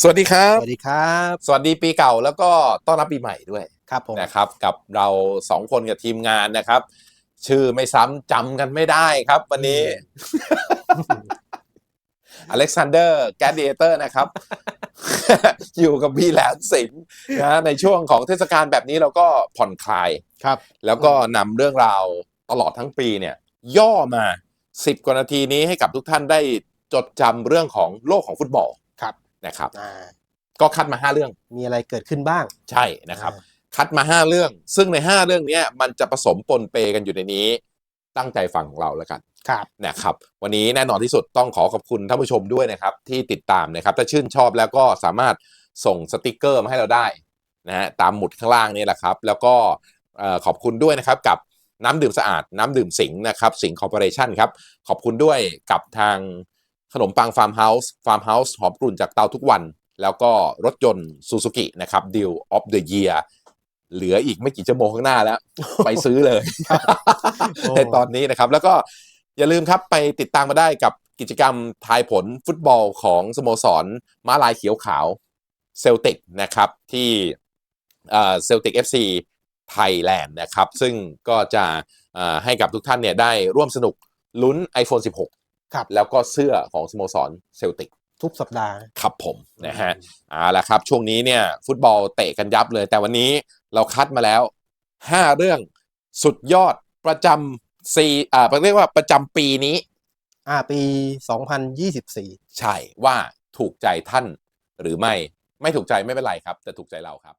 สวัสดีครับ สวัสดีครับ สวัสดีปีเก่าแล้วก็ต้อนรับปีใหม่ด้วยครับผมนะครับ กับเราสองคนกับทีมงานนะครับ ชื่อไม่ซ้ำจำกันไม่ได้ครับ วันนี้อเล็กซานเดอร์แกดเดเตอร์นะครับ อยู่กับพี่แหลมสิงห์นะในช่วงของเทศกาลแบบนี้เราก็ผ่อนคลายครับ แล้วก็นำเรื่องราวตลอดทั้งปีเนี่ย ย่อมา 10 กว่านาทีนี้ให้กับทุกท่านได้จดจำเรื่องของโลกของฟุตบอลครับ นะครับอ่าก็คัดมา5เรื่องมีอะไรเกิดขึ้นบ้าง ใช่นะครับอ่าคัดมา5เรื่อง ซึ่งใน5เรื่องเนี้ยมันจะผสมปนเปกันอยู่ในนี้ ตั้งใจฟังของเราแล้วกันครับนะครับ วันนี้แน่นอนที่สุดต้องขอขอบคุณท่านผู้ชมด้วยนะครับ ที่ติดตามนะครับ ถ้าชื่นชอบแล้วก็สามารถส่งสติกเกอร์มาให้เราได้นะฮะตามหมุดข้างล่างนี่แหละครับ แล้วก็เอ่อขอบคุณด้วยนะครับกับน้ำดื่มสะอาด น้ำดื่มสิงห์นะครับสิงห์คอร์ปอเรชั่นครับ ขอบคุณด้วยกับทาง ขนมปังฟาร์มเฮาส์ฟาร์มเฮาส์หอมกลุ่นจากเตาทุกวัน แล้วก็รถยนต์ซูซูกินะครับ Deal of the Year เหลืออีกไม่กี่ชั่วโมงข้างหน้าแล้ว ไปซื้อเลยโอ้ในตอนนี้นะครับ แล้วก็อย่าลืมครับไปติดตามมาได้กับกิจกรรมทายผลฟุตบอลของสโมสรม้าลายเขียวขาวเซลติกนะครับที่เซลติก FC ไทยแลนด์นะครับ ซึ่งก็จะเอ่อให้กับทุกท่านเนี่ยได้ร่วมสนุกลุ้น iPhone 16 ครับแล้วก็เสื้อของสโมสรเซลติกทุกสัปดาห์ครับผมนะฮะเอาละครับ ช่วงนี้เนี่ย ฟุตบอลเตะกันยับเลย แต่วันนี้เราคัดมาแล้ว 5 เรื่องสุดยอดประจำซีอ่าเรียกว่าประจำปีนี้ อ่าปี 2024 ใช่ว่าถูกใจท่านหรือไม่ไม่ถูกใจไม่เป็นไรครับ แต่ถูกใจเราครับ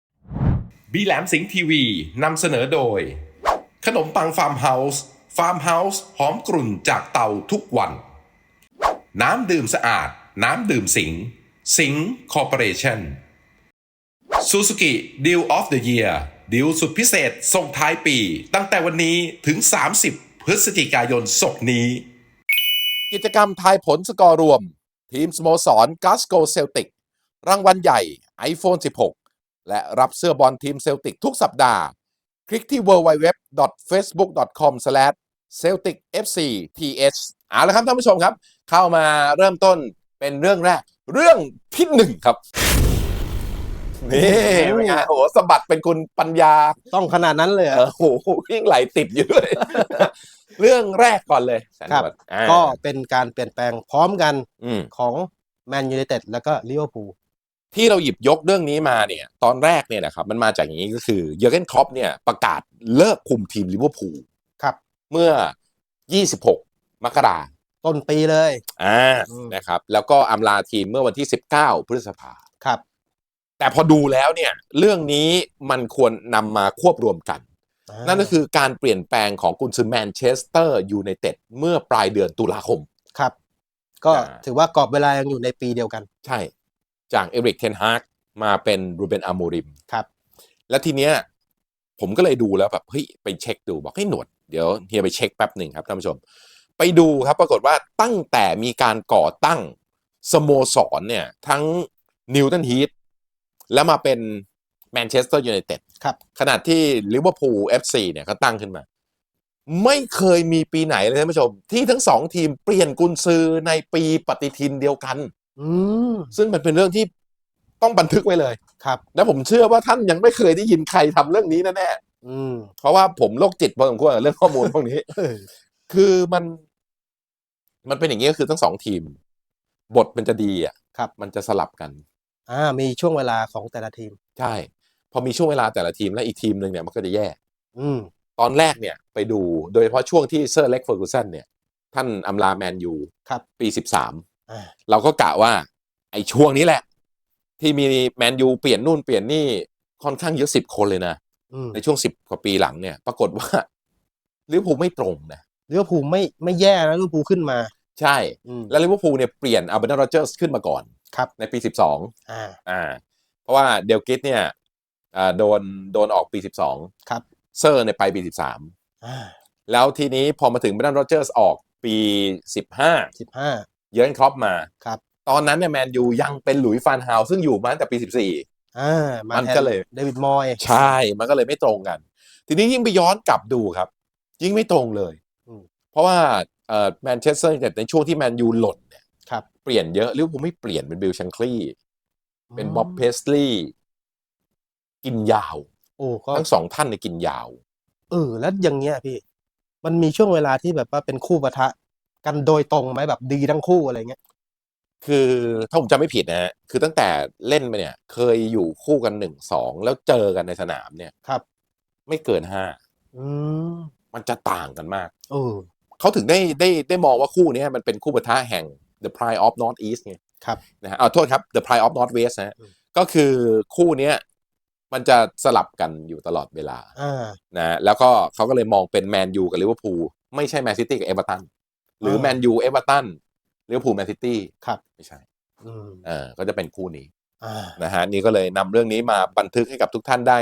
บีแหลมสิงห์ทีวีนำเสนอโดย ขนมปังฟาร์มเฮาส์ฟาร์มเฮาส์หอมกลุ่นจากเตาทุกวัน น้ำดื่มสะอาด น้ำดื่มสิงห์สิงห์คอร์ปอเรชั่นซูซูกิดีลออฟเดอะเยียร์ดีลสุดพิเศษส่งท้ายปี ตั้งแต่วันนี้ถึง 30 พฤศจิกายนศกนี้ กิจกรรมทายผลสกอร์รวม ทีมสโมสรกัสโกเซลติก รางวัลใหญ่ iPhone 16 และรับเสื้อบอลทีมเซลติกทุกสัปดาห์ คลิกที่ www.facebook.com/celticfcth เอาละครับท่านผู้ชมครับ เข้ามาเริ่มต้นเป็นเรื่องแรก เรื่องที่หนึ่งครับนี่เป็นไงโอ้โหสะบัดเป็นคุณปัญญาต้องขนาดนั้นเลยเหรเอออโอ้โหยิ่งไหลติดอยู่ด้วยเรื่องแรกก่อนเลยแสนครับกว่าอ่าก็เป็นการเปลี่ยนแปลงพร้อมกันอืม ของแมนยูไนเต็ดแล้วก็ลิเวอร์พูล ที่เราหยิบยกเรื่องนี้มาเนี่ย ตอนแรกเนี่ยนะครับมันมาจากอย่างนี้ก็คือเยอร์เกนครอปเนี่ยประกาศเลิกคุมทีมลิเวอร์พูลครับ เมื่อ 26 มกราต้นปีเลย อ่าอืม นะครับ แล้วก็อำลาทีมเมื่อวันที่ 19 พฤษภา ครับ แต่พอดูแล้วเนี่ย เรื่องนี้มันควรนำมาควบรวมกันานั่นก็คือการเปลี่ยนแปลงของกุนซือแมนเชสเตอร์ยูไนเต็ดเมื่อปลายเดือนตุลาคม ครับ ก็อ่า ถือว่ากรอบเวลายังอยู่ในปีเดียวกัน ใช่ จากเอริกเทนฮากมาเป็นรูเบนอาโมริม ครับ แล้วทีเนี้ยผมก็เลยดูแล้วแบบเฮ้ยไปเช็คดูบอกให้ยหนวดเดี๋ยวเฮียไปเช็คแป๊บหนึ่งครับท่านผู้ชม ไปดูครับปรากฏว่าตั้งแต่มีการก่อตั้งสโมสรเนี่ยทั้งนิวตันฮีทแล้วมาเป็นแมนเชสเตอร์ยูไนเต็ดครับขนาดที่ลิเวอร์พูลเอฟซีเนี่ยเขาตั้งขึ้นมา ไม่เคยมีปีไหนเลยท่านผู้ชม ที่ทั้งสองทีมเปลี่ยนกุนซือในปีปฏิทินเดียวกันอืมซึ่งมันเป็นเรื่องที่ต้องบันทึกไว้เลยครับ และผมเชื่อว่าท่านยังไม่เคยได้ยินใครทำเรื่องนี้แน่อืมๆเพราะว่าผมโรคจิตพอสมควรกับเรื่องข้อมูลพวกนี้เออ คือมัน มันเป็นอย่างนี้ก็คือทั้งสองทีม บทมันจะดีอะครับ มันจะสลับกัน อ่า มีช่วงเวลาของแต่ละทีม ใช่ พอมีช่วงเวลาแต่ละทีมและอีกทีมหนึ่งเนี่ยมันก็จะแย่ อืม ตอนแรกเนี่ย ไปดูโดยเฉพาะช่วงที่เซอร์เล็กเฟอร์กูสันเนี่ย ท่านอำลาแมนยูครับ ปีสิบสามอ่า เราก็กะว่า ไอ้ช่วงนี้แหละ ที่มีแมนยูเปลี่ยนนู่นเปลี่ยนนี่ค่อนข้างเยอะสิบคนเลยนะ อืมในช่วงสิบกว่าปีหลังเนี่ย ปรากฏว่าลิเวอร์พูลไม่ตรงนะ ลิเวอร์พูลไม่ไม่แย่นะลิเวอร์พูลขึ้นมาใช่ อืม แล้วลิเวอร์พูลเนี่ยเปลี่ยนอัลเบรนโรเจอร์สขึ้นมาก่อนครับ ในปีสิบสองอ่าอ่าเพราะว่าเดลกิสเนี่ยอ่าโดนโดนออกปีสิบสองครับ เซอร์ในยไปปีสิบสามอ่าแล้วทีนี้พอมาถึงเบรนโรเจอร์สออกปีสิบห้าสิบห้า เยอร์นครอปมาครับ ตอนนั้นเนี่ยแมนยูยังเป็นหลุยส์ฟานฮาวซึ่งอยู่มาตั้งแต่ปีสิบสี่อ่ามามันแทนก็เลย เดวิดมอย ใช่ มันก็เลยไม่ตรงกัน ทีนี้ยิ่งไปย้อนกลับดูครับ ยิ่งไม่ตรงเลยอืม เพราะว่าเอ่อแมนเชสเตอร์ยูไนเต็ดในช่วงที่แมนยูหล่นเนี่ยครับเปลี่ยนเยอะลิเวอร์พูลไม่เปลี่ยนเป็นบิลชังคลีย์อืเป็นบ๊อบเพสลีย์กินยาวโอ้ก็ทั้งสองท่านในยกินยาวเออแล้วอย่างเงี้ยพี่ มันมีช่วงเวลาที่แบบว่าเป็นคู่ปะทะ กันโดยตรงไหมแบบดีทั้งคู่อะไรเงี้ยคือถ้าผมจำไม่ผิดนะฮะคือตั้งแต่เล่นมาเนี่ย เคยอยู่คู่กันหนึ่งสองแล้วเจอกันในสนามเนี่ยครับ ไม่เกินห้าอืมมันจะต่างกันมาก เออ เขาถึงได้ได้ได้มองว่าคู่เนี้ยมันเป็นคู่ปะทะแห่ง The Pride of North East ไงครับนะฮะเอาโทษครับ The Pride of North West นะฮะอืมก็คือคู่เนี้ยมันจะสลับกันอยู่ตลอดเวลาอ่านะแล้วก็เขาก็เลยมองเป็นแมนยูกับลิเวอร์พูลไม่ใช่แมนซิตี้กับเอเวอร์ตันหรือแมนยูเอเวอร์ตันลิเวอร์พูลแมนซิตี้ครับไม่ใช่อืมเออก็จะเป็นคู่นี้อ่านะฮะนี่ก็เลยนำเรื่องนี้มาบันทึกให้กับทุกท่านได้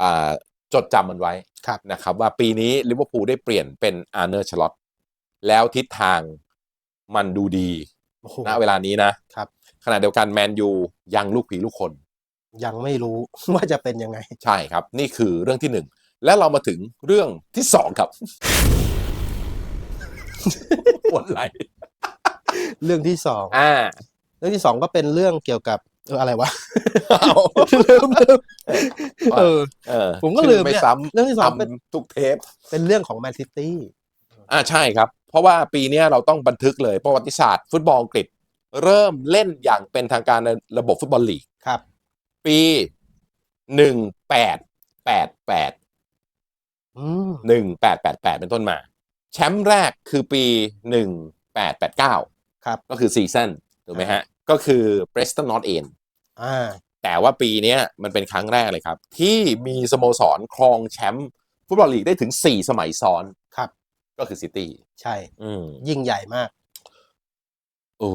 อ่า จดจำมันไว้ครับนะครับ ว่าปีนี้ลิเวอร์พูลได้เปลี่ยนเป็นอาร์เนอร์ชลอตแล้วทิศทางมันดูดีโอ้โหณเวลานี้นะครับขณะเดียวกันแมนยูยังลูกผีลูกคน ยังไม่รู้ว่าจะเป็นยังไง ใช่ครับ นี่คือเรื่องที่หนึ่งและเรามาถึงเรื่องที่สองครับปวดไหลเรื่องที่สองอ่า เรื่องที่สองก็เป็นเรื่องเกี่ยวกับเอออะไรวะเอาลืมลืม เออ เออผมก็ลืมชื่อไม่เนี่ยซ้เรื่องที่ำสองเป็นทำทุกเทป เป็นเรื่องของแมนซิตี้ อ่าใช่ครับ เพราะว่าปีเนี้ยเราต้องบันทึกเลยประวัติศาสตร์ ฟุตบอลอังกฤษ เริ่มเล่นอย่างเป็นทางการในระบบฟุตบอลลีก ครับ ปีหนึ่งแปดแปดแปดอืมหนึ่งแปดแปดแปดเป็นต้นมา แชมป์แรกคือปีหนึ่งแปดแปดเก้าครับ ก็คือซีซั่นถูกไหมฮะ ก็คือ Preston North End อ่า แต่ว่าปีเนี้ยมันเป็นครั้งแรกเลยครับ ที่มีสโมสรครองแชมป์ฟุตบอลลีกได้ถึง 4 สมัยซ้อนครับ ก็คือซิตี้ใช่ อืมยิ่งใหญ่มากโอ้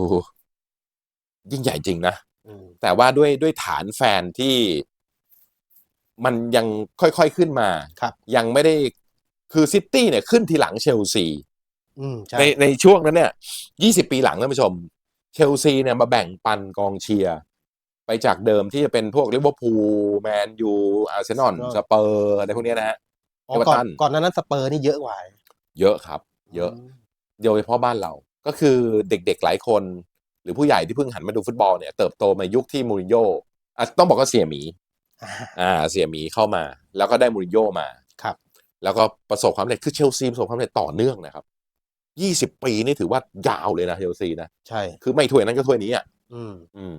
ยิ่งใหญ่จริงนะอืมแต่ว่าด้วยด้วยฐานแฟนที่มันยังค่อยๆขึ้นมาครับยังไม่ได้คือซิตี้เนี่ยขึ้นทีหลังเชลซีอืมใช่ในในช่วงนั้นเนี่ยยี่สิบปีหลังท่านผู้ชม เชลซีเนี่ยมาแบ่งปันกองเชียร์ ไปจากเดิมที่จะเป็นพวกลิเวอร์พูลแมนยูอาร์เซนอลสเปอร์อะไรพวกเนี้ยนะฮะอ๋อก่อน Everton ก่อนหนานั้นสเปอร์นี่เยอะกว่าเยอะครับ เยอะ โดยเฉพาะบ้านเราก็คือเด็กๆหลายคน หรือผู้ใหญ่ที่เพิ่งหันมาดูฟุตบอลเนี่ยเติบโตมายุคที่มูรินโญ่อะต้องบอกว่าเสียหมี อ่า อ่าเสียหมีเข้ามา แล้วก็ได้มูรินโญ่มาครับ แล้วก็ประสบความสำเร็จคือเชลซีประสบความสำเร็จต่อเนื่องนะครับยี่สิบปีนี่ถือว่ายาวเลยนะเชลซีนะ ใช่ คือไม่ถ้วยนั้นก็ถ้วยนี้อะอืม อืม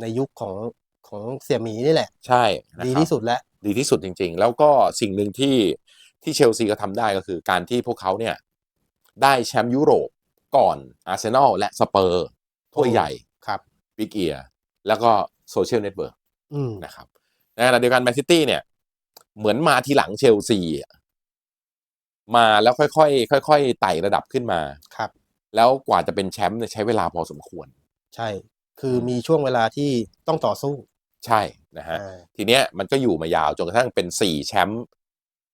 ในยุคของของเสี่ยหมีนี่แหละ ใช่นะครับดีที่สุดแล้ว ดีที่สุดจริง ๆ แล้วก็สิ่งหนึ่งที่ที่เชลซีก็ทำได้ก็คือการที่พวกเขาเนี่ยได้แชมป์ยุโรปก่อนอาร์เซนอลและสเปอร์ถ้วยใหญ่ครับ บิ๊กเอียแล้วก็โซเชียลเน็ตเวิร์กอืมนะครับในขณะเดียวกันแมนซิตี้เนี่ย เหมือนมาทีหลังเชลซีอะมาแล้วค่อยๆค่อย ๆ ไต่ระดับขึ้นมา ครับ แล้วกว่าจะเป็นแชมป์เนี่ยใช้เวลาพอสมควร ใช่ คือมีช่วงเวลาที่ต้องต่อสู้ ใช่นะฮะอ่าทีเนี้ยมันก็อยู่มายาวจนกระทั่งเป็นสี่แชมป์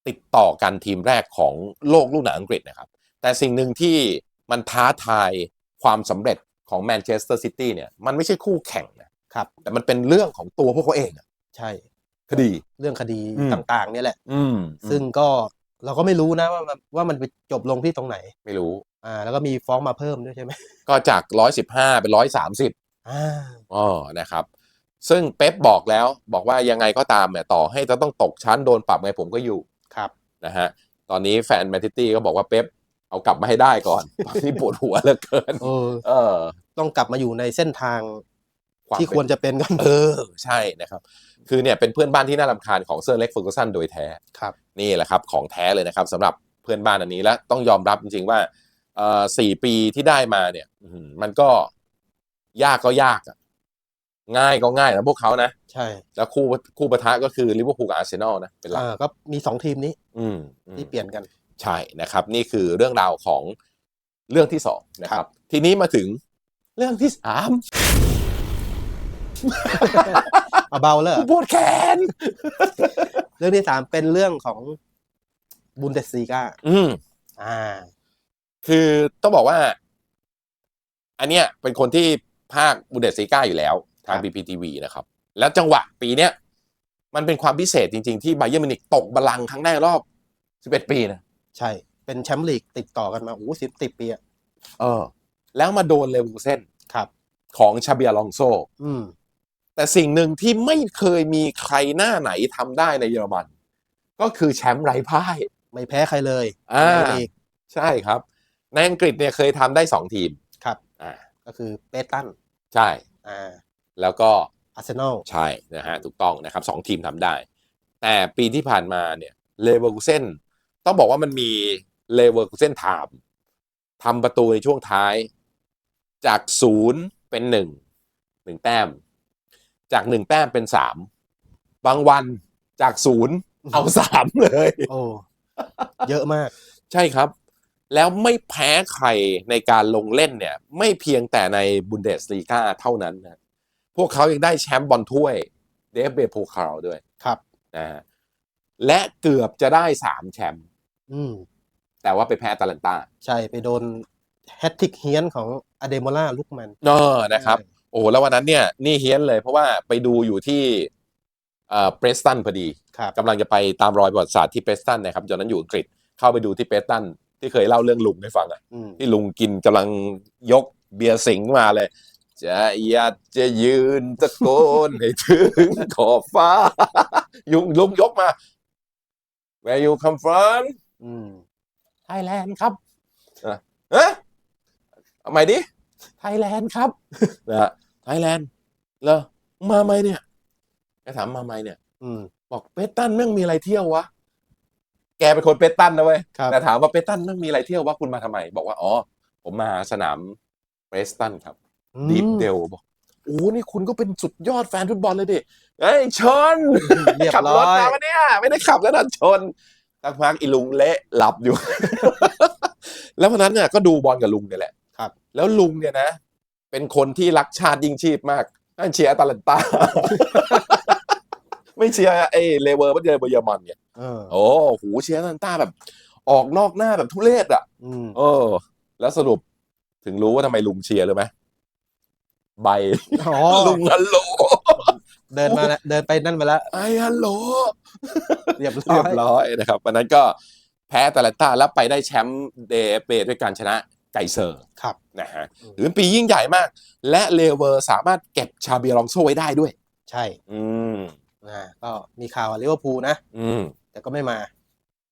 ติดต่อกันทีมแรกของโลกลูกหนังอังกฤษนะครับ แต่สิ่งหนึ่งที่มันท้าทายความสำเร็จของแมนเชสเตอร์ซิตี้เนี่ย มันไม่ใช่คู่แข่งนะครับ แต่มันเป็นเรื่องของตัวพวกเขาเองอะใช่คดีเรื่องคดีอืมต่างๆ เนี่ยแหละ อืมซึ่งก็เราก็ไม่รู้นะว่ามันว่ามันไปจบลงที่ตรงไหน ไม่รู้ อ่า แล้วก็มีฟ้องมาเพิ่มด้วยใช่ไหม ก็จากร้อยสิบห้าเป็นร้อยสามสิบ อ่าอ๋อนะครับ ซึ่งเป๊ปบอกแล้วบอกว่ายังไงก็ตามเนี่ยต่อให้จะต้องตกชั้นโดนปรับไงผมก็อยู่ครับ นะฮะตอนนี้แฟนแมนซิตี้ก็บอกว่าเป๊ปเอากลับมาให้ได้ก่อนตอนนี้ปวดหัวเหลือเกิน เออ เออ ต้องกลับมาอยู่ในเส้นทางความที่เป็นควรจะเป็นกันเออใช่นะครับ คือเนี่ยเป็นเพื่อนบ้านที่น่ารำคาญของเซอร์เล็กเฟอร์กูสันโดยแท้ครับ นี่แหละครับของแท้เลยนะครับสำหรับเพื่อนบ้านอันนี้และต้องยอมรับจริงๆว่าเอ่อสี่ปีที่ได้มาเนี่ยอื้อหือมันก็ ยากก็ยากอะง่ายก็ง่ายนะพวกเขานะ ใช่แล้วคู่คู่ปะทะก็คือลิเวอร์พูลกับอาร์เซนอลนะเป็นหลักอ่าก็มีสองทีมนี้ อืมอืมที่เปลี่ยนกัน ใช่นะครับ นี่คือเรื่องราวของเรื่องที่สองนะครับ ทีนี้มาถึงเรื่องที่สามเอาเบาเลยเหรอปวดแขน เรื่องที่สามเป็นเรื่องของบุนเดสซีกาอืม อ่า คือต้องบอกว่า อันเนี้ยเป็นคนที่ ภาคบูเดสซีก้าอยู่แล้วทางครับ BPTV นะครับ แล้วจังหวะปีเนี้ยมันเป็นความพิเศษจริง ๆ ที่ไบเยอร์มิวนิกตกบัลลังก์ครั้งแรกรอบ 11 ปีนะใช่ เป็นแชมป์ลีกติดต่อกันมาโอ้สิบสิบปีอะเออ แล้วมาโดนเลวูเซนครับ ของชาเบียลองโซอืมแแต่สิ่งหนึ่งที่ไม่เคยมีใครหน้าไหนทำได้ในเยอรมัน ก็คือแชมป์ไร้พ่าย ไม่แพ้ใครเลยอ่าในลีกใช่ครับในอังกฤษเนี่ยเคยทำได้สองทีมครับอ่าก็คือเปตัน ใช่อ่าแล้วก็อาร์เซนอลใช่นะฮะถูกต้องนะครับสองทีมทำได้ แต่ปีที่ผ่านมาเนี่ยเลเวอร์คูเซนต้องบอกว่ามันมีเลเวอร์คูเซนไทม์ทำประตูในช่วงท้ายจากศูนย์เป็นหนึ่งหนึ่งแต้ม จากหนึ่งแต้มเป็นสามบางวันจากศูนย์เอาสามเลย โอ้เยอะมาก ใช่ครับ แล้วไม่แพ้ใครในการลงเล่นเนี่ย ไม่เพียงแต่ในบุนเดสลีกาเท่านั้นนะพวกเขายังได้แชมป์บอลถ้วยเดฟเบโพคาร์ด้วยครับนะฮะและเกือบจะได้สามแชมป์อืมแต่ว่าไปแพ้ตาลันตา ใช่ไปโดนแฮตติกเฮียนของอเดโมล่าลุกแมนเนอนะครับ โอ้แล้ววันนั้นเนี่ย นี่เฮี้ยนเลยเพราะว่าไปดูอยู่ที่เอ่อเปรสตันพอดีครับกำลังจะไปตามรอยประวัติศาสตร์ที่เปรสตันนะครับตอนนั้นอยู่อังกฤษเข้าไปดูที่เปรสตัน ที่เคยเล่าเรื่องลุงให้ฟังอะอืมที่ลุงกินกำลังยกเบียร์สิงห์มาเลย จะอยากจะยืนตะโกนให้ถึงขอบฟ้า ยุงลุงยกมา Where you come from อืม Thailand ครับอะเอ๊ะเอาใหม่ดิ Thailand ครับนะฮะ Thailand เหรอมาไหมเนี่ยแกถามมาไหมเนี่ย อืมบอกเปตันแม่งมีอะไรเที่ยววะ แกเป็นคนเปตันนะเว้ยครับแต่ถามว่าเปตันแม่งมีอะไรเที่ยววะคุณมาทำไม บอกว่า อ๋อ ผมมาสนามเปสตันครับ ดีฟเดลบอกโอ้นี่คุณก็เป็นสุดยอดแฟนฟุตบอลเลยดิเฮ้ยชน เรียบขับร้รอถยมาปะเนี่ย ไม่ได้ขับแล้วนะชนสักพักอีลุงเละหลับอยู่ แล้ววันนั้นเนี่ยก็ดูบอลกับลุงเนี่ยแหละครับ แล้วลุงเนี่ยนะ เป็นคนที่รักชาติยิ่งชีพมากนั่นเชียร์อาตาลันตา ไม่เชียร์ไอ้เลเวอร์ไม่เชียร์เบอร์เยอรมันเนี่ยเออ โอ้โหเชียร์อาตาลันตาแบบ ออกนอกหน้าแบบทุเรศอะอืมเออ แล้วสรุปถึงรู้ว่าทำไมลุงเชียร์เลยไหมใบอ๋อลุงฮัลโหลเดินมาแล้วเดินไปนั่นไปแล้วไอฮัลโหลเรียบร้เรีอยบร้อยนะครับวันนั้นก็แพ้แต่ละตาแล้วไปได้แชมป์เดฟเบด้วยการชนะไกเซอร์ครับนะฮะอืมถือเป็นปียิ่งใหญ่มาก และเลเวอร์สามารถเก็บชาเบียรองโซไว้ได้ด้วย ใช่ อืมอ่าก็มีข่าวลิเวอร์พูลนะ อืมแต่ก็ ไม่มา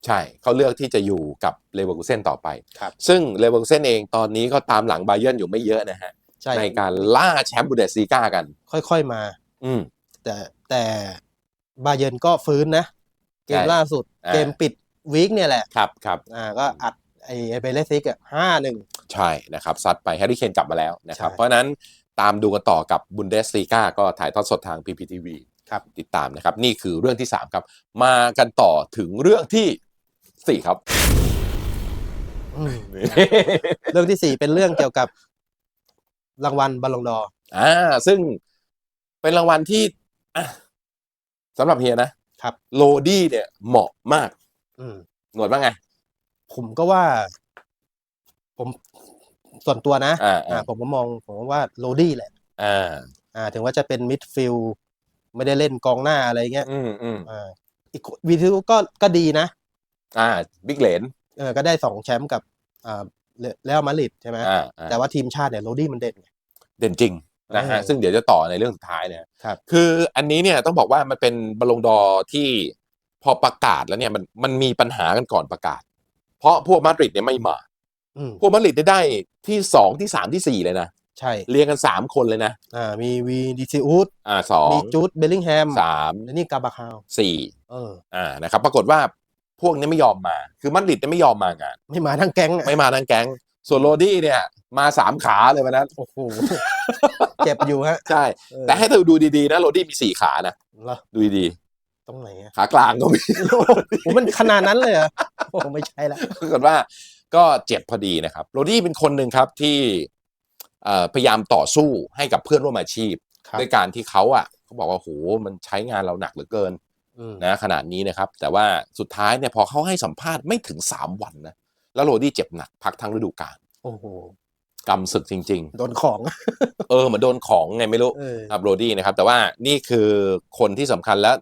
ใช่เขาเลือกที่จะอยู่กับเลเวอร์คูเซนต่อไป ครับ ซึ่งเลเวอร์คูเซนเองตอนนี้ก็ตามหลังไบเยร์นอยู่ไม่เยอะนะฮะ ใช่ในการล่าแชมป์บูเดสซีกากัน ค่อยๆมา อืม แต่แต่บาเยิร์นก็ฟื้นนะ เกมใช่ล่าสุดอ่า เกมปิดวีคเนี่ยแหละ ครับครับอ่าก็อัดไอไอเบเลซิกอะห้าหนึ่ง ใช่นะครับซัดไปแฮร์รี่เคนกลับมาแล้วนะครับ ใช่ เพราะฉะนั้นตามดูกันต่อกับบุนเดสลีกาก็ถ่ายทอดสดทาง PPTV ครับติดตามนะครับ นี่คือเรื่องที่ 3 ครับ มากันต่อถึงเรื่องที่ 4 ครับ อืมเรื่องที่สี่เป็นเรื่องเกี่ยวกับรางวัลบอลลงดอร์อ่าซึ่งเป็นรางวัลที่อะสำหรับเฮียนะครับ โลดี้เนี่ยเหมาะมาก อืม หนวดว่าไง ผมก็ว่า ผมส่วนตัวนะอ่าอ่าอ่าผมก็มองผมว่าโรดี้แหละ อ่า อ่า ถึงว่าจะเป็นมิดฟิลด์ ไม่ได้เล่นกองหน้าอะไรเงี้ยอืมอืมอ่าอีกวีทิวก็ก็ดีนะ อ่าบิ๊กเลนเออก็ได้สองแชมป์กับอ่าเรอัลมาดริดใช่ไหมอ่าอ่าแต่ว่าทีมชาติเนี่ยโรดี้มันเด่นไง เด่นจริงนะฮะเออซึ่งเดี๋ยวจะต่อในเรื่องสุดท้ายเนี่ยครับ คืออันนี้เนี่ยต้องบอกว่ามันเป็นบอลลงดอร์ที่พอประกาศแล้วเนี่ยมันมันมีปัญหากันก่อนประกาศ เพราะพวกมาดริดเนี่ยไม่มา อืมพวกมาดริดได้ได้ที่สองที่สามที่สี่เลยนะ ใช่เรียงกันสามคนเลยนะ อ่ามีวีดิซิอุสอ่าสองมีจูดเบลลิงแฮมสามและนี่กาบาคาวสี่เอออ่านะครับปรากฏว่าพวกนี้ไม่ยอมมา คือมาดริดเนี่ยไม่ยอมมางาน ไม่มาทั้งแก๊งอะไม่มาทั้งแก๊ง ส่วนโรดี้เนี่ยมาสามขาเลยวันนั้นโอ้โหเจ็บอยู่ฮะใช่ เออแต่ให้เธอดูดีๆนะโรดี้มีสี่ขานะ เหรอดูดีตรงไหนอะๆ ขากลางก็มี โอ้มันขนาดนั้นเลยเหรอโอ้ไม่ใช่ละปรากฏว่าก็เจ็บพอดีนะครับ โรดี้เป็นคนหนึ่งครับที่เอ่อ พยายามต่อสู้ให้กับเพื่อนร่วมอาชีพครับด้วยการที่เขาอะเขาบอกว่าโหมันใช้งานเราหนักเหลือเกินอืมนะขนาดนี้นะครับ แต่ว่าสุดท้ายเนี่ยพอเขาให้สัมภาษณ์ไม่ถึง 3 วันนะแล้วโรดี้เจ็บหนักพักทั้งฤดูกาลโอ้โหกำศึกจริงโดนของๆเออเหมือนโดนของไงไม่รู้เออครับโรดี้นะครับ แต่ว่านี่คือคนที่สำคัญแล้ว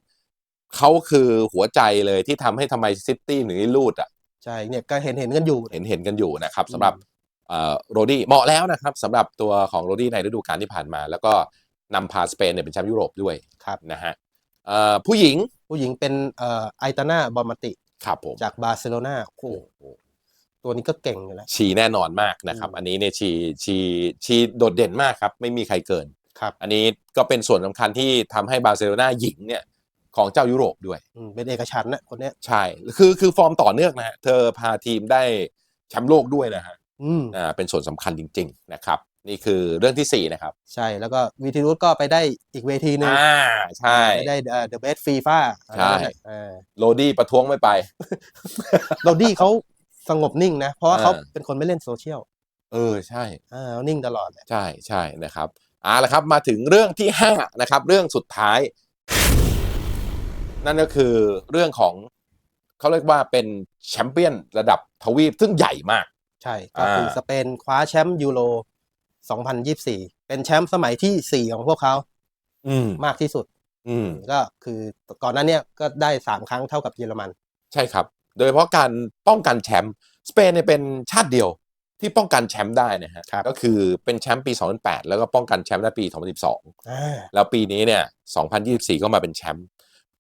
เขาคือหัวใจเลยที่ทำให้ทำไมซิตี้หนีลูดอะใช่เนี่ยก็เห็นเห็นกันอยู่เห็นเห็นกันอยู่นะครับอืมสำหรับ โรดี้เหมาะแล้วนะครับสำหรับตัวของโรดี้ในฤดูกาลที่ผ่านมา แล้วก็นำพาสเปนเนี่ยเป็นแชมป์ยุโรปด้วยครับนะฮะเอ่อผู้หญิงผู้หญิงเป็นเอ่อไอตาน่าบอมมาติครับผมจากบาร์เซโลนาโอ้โหโอ้โหตัวนี้ก็เก่งอยู่แล้วชีแน่นอนมากนะครับอืมอันนี้เนี่ยชีชีชีโดดเด่นมากครับ ไม่มีใครเกินครับ อันนี้ก็เป็นส่วนสำคัญที่ทำให้บาร์เซโลนาหญิงเนี่ยของเจ้ายุโรปด้วยอืมเป็นเอกฉันท์นะคนเนี้ยใช่ คือคือฟอร์มต่อเนื่องนะฮะเธอพาทีมได้แชมป์โลกด้วยนะฮะ อืมอ่าเป็นส่วนสำคัญจริง ๆ นะครับ นี่คือเรื่องที่สี่นะครับใช่แล้วก็วีทีรุสก็ไปได้อีกเวทีหนึ่งอ่าใช่ ไปได้เอ่อ The Best FIFA ใช่อ่าโรดี้ประท้วงไม่ไป โรดี้เขาสงบนิ่งนะ เพราะว่าอ่าเขาเป็นคนไม่เล่นโซเชียลเออใช่ อ่านิ่งตลอดเลย ใช่ใช่นะครับเอาละครับมาถึงเรื่องที่ห้านะครับ เรื่องสุดท้าย นั่นก็คือเรื่องของเขาเรียกว่าเป็นแชมเปี้ยนระดับทวีปซึ่งใหญ่มาก ใช่ ก็คืออาสเปนคว้าแชมป์ยูโร 2024 เป็นแชมป์สมัยที่ 4 ของพวกเขา อืมมากที่สุด อืมก็คือก่อนหน้าเนี้ยก็ได้ 3 ครั้งเท่ากับเยอรมัน ใช่ครับ โดยเฉพาะการป้องกันแชมป์สเปนเนี่ยเป็นชาติเดียวที่ป้องกันแชมป์ได้นะฮะครับก็คือเป็นแชมป์ปี 2008 แล้วก็ป้องกันแชมป์ได้ปี 2012อ่าแล้วปีนี้เนี่ย 2024 ก็มาเป็นแชมป์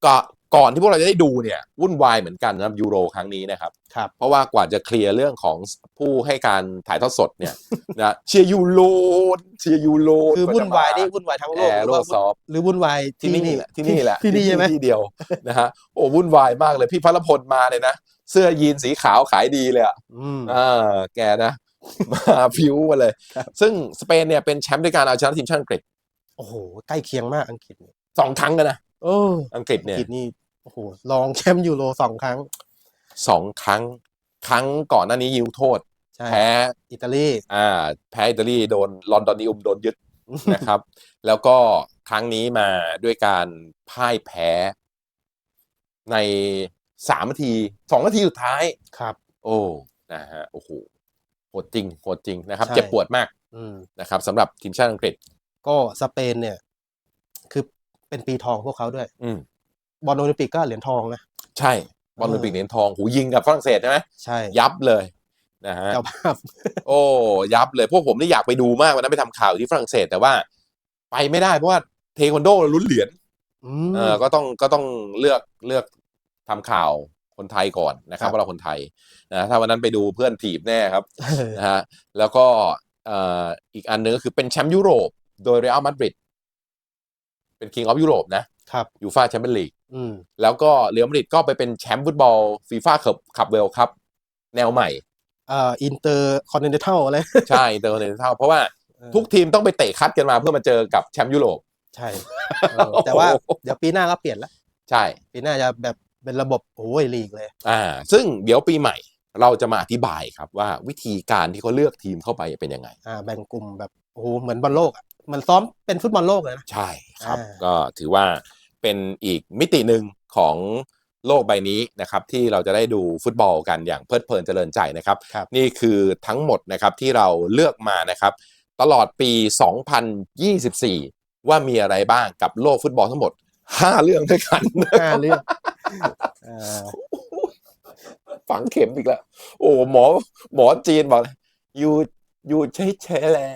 ก็ ก่อนที่พวกเราจะได้ดูเนี่ยวุ่นวายเหมือนกันนะครับยูโรครั้งนี้นะครับ ครับ เพราะว่ากว่าจะเคลียร์เรื่องของผู้ให้การถ่ายทอดสดเนี่ย นะเชียร์ยูโรเชียร์ยูโรคือวุ่นวายนี่วุ่นวายทั้งโลแอกร์หโรรือว่าซอฟหรือวุ่นวายที่ที่นี่นี่แหละที่นี่แหละที่นี่ใช่ไหมที่เดียวนะฮะโอ้วุ่นวายมากเลยพี่พลพลมาเลยนะเสื้อยีนสีขาวขายดีเลยอะอืมอ่าแกนะมาพิ้วมาเลยครับซึ่งสเปนเนี่ยเป็นแชมป์ด้วยการเอาชนะทีมชาติอังกฤษโอ้โหใกล้เคียงมากอังกฤษเนี่ยสองครั้งกันนะ โอ้อังกฤษอัเนี่งยกฤษนี่โอ้โหรองแชมป์ยูโรสองครั้งสองครั้ง ครั้งก่อนหน้านี้ยิวโทษใช่แพ้อิตาลีอ่า แพ้อิตาลีโดนลอนดอนนิอุมโดนยึดนะครับ แล้วก็ครั้งนี้มาด้วยการพ่ายแพ้ ในสามนาทีสองนาทีสุดท้ายครับ โอ้นะฮะโอ้โหโหดจริงโหดจริงนะครับใช่เจ็บปวดมากอืมนะครับสำหรับทีมชาติอังกฤษ ก็สเปนเนี่ยคือ เป็นปีทองพวกเขาด้วย อืมบอลโอลิมปิกก็เหรียญทองนะ ใช่บอลโอลิมปิกเหรียญทองหูยิงกับฝรั่งเศสใช่ไหมใช่ยับเลยนะฮะเจ้าภาพโอ้ยับเลยพวกผมนี่อยากไปดูมากวันนั้นไปทำข่าวอยู่ที่ฝรั่งเศสแต่ว่า ไปไม่ได้เพราะว่าเทควันโดลุ้นเหรียญอืเอมอก็ต้องก็ต้องเลือกเลือกทำข่าวคนไทยก่อนนะครับครับเพราะเราคนไทยนะถ้าวันนั้นไปดูเพื่อนถีบแน่ครับเออนะฮะแล้วก็เอ่ออีกอันหนึงก็คือเป็นแชมป์ยุโรป โดยเรอัลมาดริด เป็น King of Europe นะครับยูฟาแชมเปี้ยนลีกอืมแล้วก็เรอัลมาดริดก็ไปเป็นแชมป์ฟุตบอลฟีฟ่าคัพคัพเวลครับ แนวใหม่เอ่ออินเตอร์คอนเนเทัลอะไร ใช่เตอร์เนเท่าเพราะว่าทุกทีมต้องไปเตะคัดกันมาเพื่อมาเจอกับแชมป์ยุโรป ใช่เออแต่ว่าเดี๋ยวปีหน้าก็เปลี่ยนละใช่ ปีหน้าจะแบบเป็นระบบโอ้ยลีกเลย อ่า ซึ่งเดี๋ยวปีใหม่เราจะมาอธิบายครับว่าวิธีการที่เขาเลือกทีมเข้าไปเป็นยังไง อ่าแบ่งกลุ่มแบบโอ้โหเหมือนบอลโลกอะ เหมันซ้อมเป็นฟุตบอลโลกเลยนะ ใช่ครับ อ่า ก็ถือว่าเป็นอีกมิติหนึ่งของโลกใบนี้นะครับ ที่เราจะได้ดูฟุตบอลกันอย่างเพลิดเพลินเจริญใจนะครับ ครับ นี่คือทั้งหมดนะครับที่เราเลือกมานะครับ ตลอดปี 2024 ว่ามีอะไรบ้างกับโลกฟุตบอลทั้งหมด 5 เรื่องด้วยกัน ห้าเรื่องอ่าฝังเข็มอีกแล้ว โอ้หมอหมอจีนบอก อยู่อยู่เฉยเฉยๆแหละ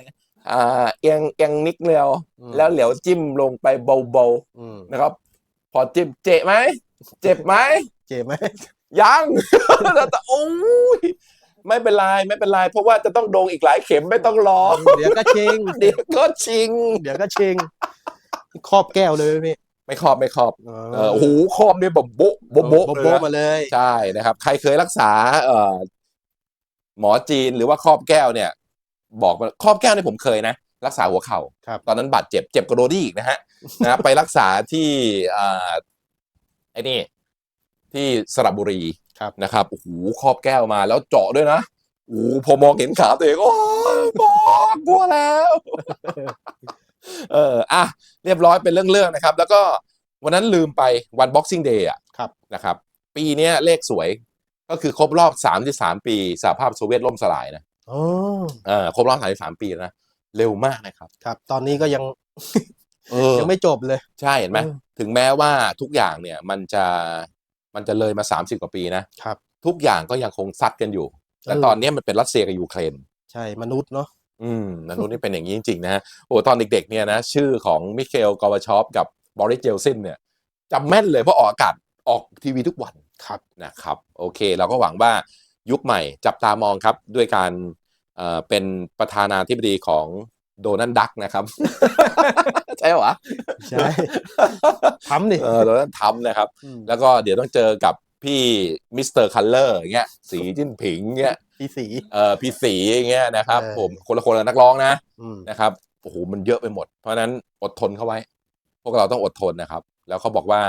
อ่าเอียงเอียงนิดเดียวอืมแล้วเหลียวจิ้มลงไปเบาอืมๆนะครับ พอจิ้มเจ็บไหมเจ็บไหมเจ็บไหมยังแต่โอ้ยไม่เป็นไรไม่เป็นไรเพราะว่าจะต้องโดงอีกหลายเข็มไม่ต้องรอเดี๋ยวก็ชิง เดี๋ยวก็ชิง เดี๋ยวก็ชิงครอบแก้วเลยพี่ไม่ครอบไม่ครอบเออโอ้โหครอบเนี่ยแบบโบ๊ะโบ๊ะโบ๊ะโบ๊ะเลยโบ๊ะนะมาเลยใช่นะครับ ใครเคยรักษา เอ่อหมอจีนหรือว่าครอบแก้วเนี่ย บอกมาครอบแก้วเนี่ยผมเคยนะ รักษาหัวเข่า ครับ ตอนนั้นบาดเจ็บเจ็บกระโดดี้อีกนะฮะ นะไปรักษาที่อ่าไอ้นี่ ที่สระบุรีครับ นะครับโอ้โหครอบแก้วมาแล้วเจาะด้วยนะโอ้โหพอมองเห็นขาตัวเองโอ้ยบอกกลัวแล้ว เอออะเรียบร้อยเป็นเรื่องๆนะครับ แล้วก็วันนั้นลืมไปวัน Boxing Day อะครับ นะครับ ปีเนี้ยเลขสวยก็คือครบรอบ 33 ปีสหภาพโซเวียตล่มสลายนะ อ๋ออ่าครบรอบ33ปีแล้วนะเร็วมากนะครับ ครับ ตอนนี้ก็ยังเออยังไม่จบเลย ใช่เห็นไหมเออถึงแม้ว่าทุกอย่างเนี่ยมันจะมันจะเลยมา30กว่าปีนะครับ ทุกอย่างก็ยังคงซัดกันอยู่แต่เออตอนเนี้ยมันเป็นรัสเซียกับยูเครนใช่มนุษย์เนาะอืมนันนุนี่เป็นอย่างนี้จริงๆนะฮะโอ้ตอนเด็กๆเนี่ยนะชื่อของมิเคลกอวาชอฟกับบอริสเจลซินเนี่ยจำแม่นเลยเพราะออกอากาศออกทีวีทุกวันครับนะครับ โอเค เราก็หวังว่ายุคใหม่จับตามองครับด้วยการ เอ่อเป็นประธานาธิบดีของโดนัลด์ดักนะครับ ใช่เหรอใช่ทำนี่เออโดนัลด์ทำนะครับมแล้วก็เดี๋ยวต้องเจอกับพี่มิสเตอร์คัลเลอร์อย่างเงี้ยสีจิ้นผิงเงี้ยพี่สีเออพี่สีอย่างเงี้ยนะครับเออผมคนละคนกับนักร้องนะอืมนะครับโอ้โหมันเยอะไปหมด เพราะฉะนั้นอดทนเข้าไว้ พวกเราต้องอดทนนะครับ แล้วเขาบอกว่า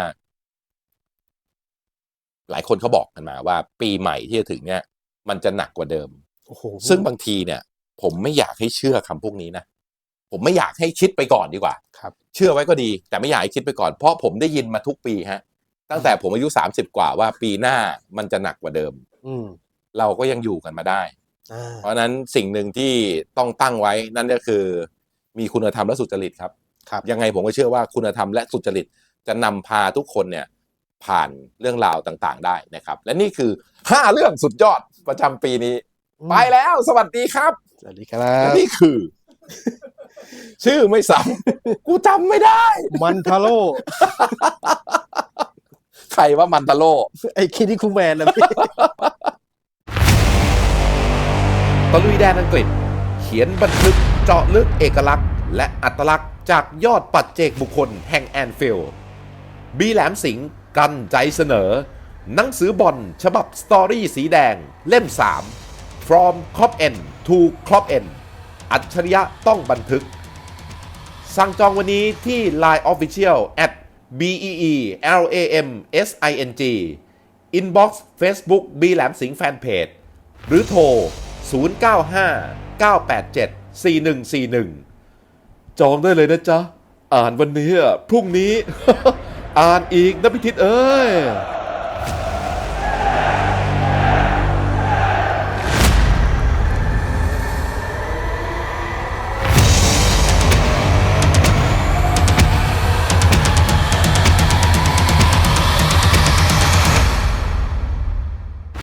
หลายคนเขาบอกกันมาว่า ปีใหม่ที่จะถึงเนี่ย มันจะหนักกว่าเดิมโอ้โหซึ่งบางทีเนี่ย ผมไม่อยากให้เชื่อคำพวกนี้นะ ผมไม่อยากให้คิดไปก่อนดีกว่า ครับ เชื่อไว้ก็ดี แต่ไม่อยากให้คิดไปก่อน เพราะผมได้ยินมาทุกปีฮะ ตั้งแต่ผมอายุสามสิบกว่าว่าปีหน้ามันจะหนักกว่าเดิม อืมเราก็ยังอยู่กันมาได้ อ่าเพราะฉะนั้นสิ่งหนึ่งที่ต้องตั้งไว้นั่นก็คือ มีคุณธรรมและสุจริตครับ ครับยังไงผมก็เชื่อว่าคุณธรรมและสุจริตจะนำพาทุกคนเนี่ยผ่านเรื่องราวต่างๆได้นะครับ และนี่คือ 5 เรื่องสุดยอดประจำปีนี้ ไปแล้ว สวัสดีครับ สวัสดีครัและบนี่คือ ชื่อไม่ซ้ำกูจำไม่ได้ มันทาโร่ใครว่ามันตาโลไอ้คิดที่คูแมนนะพี่ตะลุยแดนอังกฤษ เขียนบันทึกเจาะลึกเอกลักษณ์ และอัตลักษณ์จากยอดปัจเจกบุคคลแห่งแอนฟิลด์บีแหลมสิงห์กันใจเสนอ หนังสือบอลฉบับสตอรี่สีแดงเล่ม 3 From Cop N to Clop N อัจฉริยะต้องบันทึก สั่งจองวันนี้ที่ Line Official at b e e l a m s i n g Inbox Facebook บีแหลมสิงห์แฟนเพจหรือโทร 095 987 4141 จองได้เลยนะจ๊ะ อ่านวันนี้พรุ่งนี้ อ่านอีกนะพิทิศเอ้ย